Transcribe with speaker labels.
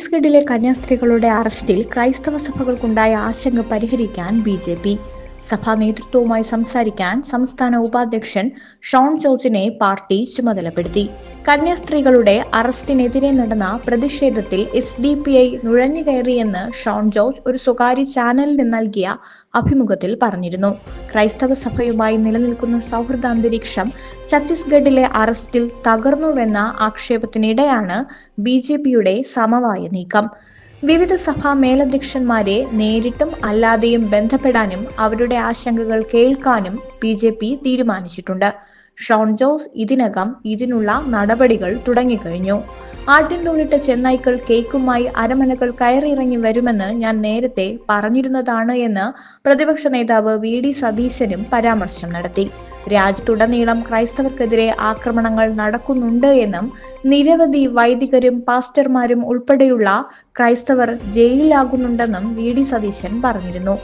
Speaker 1: ഛത്തീസ്ഗഡിലെ കന്യാസ്ത്രീകളുടെ അറസ്റ്റിൽ ക്രൈസ്തവ സഭകൾക്കുണ്ടായ ആശങ്ക പരിഹരിക്കാൻ ബി ജെ പി. സഭാ നേതൃത്വവുമായി സംസാരിക്കാൻ സംസ്ഥാന ഉപാധ്യക്ഷൻ ഷോൺ ജോർജിനെ പാർട്ടി ചുമതലപ്പെടുത്തി. കന്യാസ്ത്രീകളുടെ അറസ്റ്റിനെതിരെ നടന്ന പ്രതിഷേധത്തിൽ എസ് ഡി പി ഐ നുഴഞ്ഞുകയറിയെന്ന് ഷോൺ ജോർജ് ഒരു സ്വകാര്യ ചാനലിന് നൽകിയ അഭിമുഖത്തിൽ പറഞ്ഞിരുന്നു. ക്രൈസ്തവ സഭയുമായി നിലനിൽക്കുന്ന സൗഹൃദ അന്തരീക്ഷം ഛത്തീസ്ഗഡിലെ അറസ്റ്റിൽ തകർന്നുവെന്ന ആക്ഷേപത്തിനിടെയാണ് ബി ജെ പിയുടെ സമവായ നീക്കം. വിവിധ സഭാ മേലധ്യക്ഷന്മാരെ നേരിട്ടും അല്ലാതെയും ബന്ധപ്പെടാനും അവരുടെ ആശങ്കകൾ കേൾക്കാനും ബി ജെ പി തീരുമാനിച്ചിട്ടുണ്ട്. ഷോൺ ജോസ് ഇതിനകം ഇതിനുള്ള നടപടികൾ തുടങ്ങിക്കഴിഞ്ഞു. ആട്ടിൻതോളിട്ട ചെന്നായ്ക്കൾ കേക്കുമായി അരമനകൾ കയറിയിറങ്ങി വരുമെന്ന് ഞാൻ നേരത്തെ പറഞ്ഞിരുന്നതാണ് എന്ന് പ്രതിപക്ഷ നേതാവ് വി ഡി സതീശനും പരാമർശം നടത്തി. രാജ്യത്തുടനീളം ക്രൈസ്തവർക്കെതിരെ ആക്രമണങ്ങൾ നടക്കുന്നുണ്ട് എന്നും നിരവധി വൈദികരും പാസ്റ്റർമാരും ഉൾപ്പെടെയുള്ള ക്രൈസ്തവർ ജയിലിലാകുന്നുണ്ടെന്നും വി ഡി സതീശൻ പറഞ്ഞിരുന്നു.